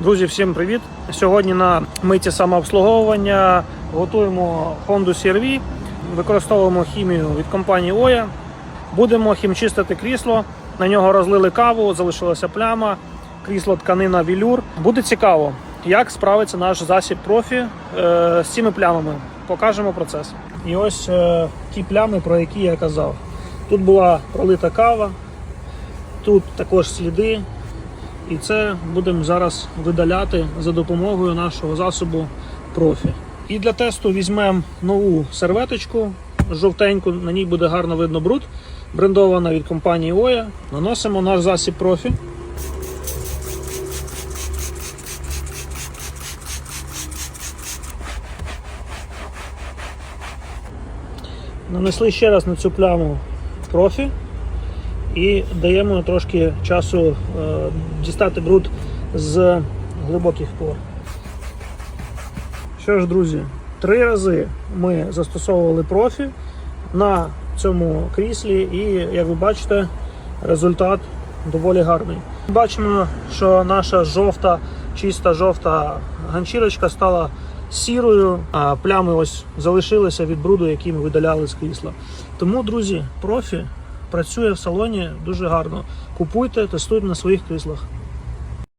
Друзі, всім привіт! Сьогодні на миті самообслуговування готуємо Honda CR-V, використовуємо хімію від компанії Oya. Будемо хімчистити крісло. На нього розлили каву, залишилася пляма, крісло тканина вілюр. Буде цікаво, як справиться наш засіб профі е, з цими плямами. Покажемо процес. І ось е, ті плями, про які я казав. Тут була пролита кава, тут також сліди. І це будемо зараз видаляти за допомогою нашого засобу профі. І для тесту візьмемо нову серветочку жовтеньку, на ній буде гарно видно бруд, брендована від компанії Oya. Наносимо наш засіб профі. Нанесли ще раз на цю пляму профі і даємо трошки часу е, дістати бруд з глибоких пор. Що ж, друзі, три рази ми застосовували профі на цьому кріслі, і як ви бачите, результат доволі гарний. Бачимо, що наша жовта, чиста жовта ганчірочка стала сірою, а плями ось залишилися від бруду, який ми видаляли з крісла. Тому, друзі, профі працює в салоні дуже гарно. Купуйте, тестуйте на своїх кріслах.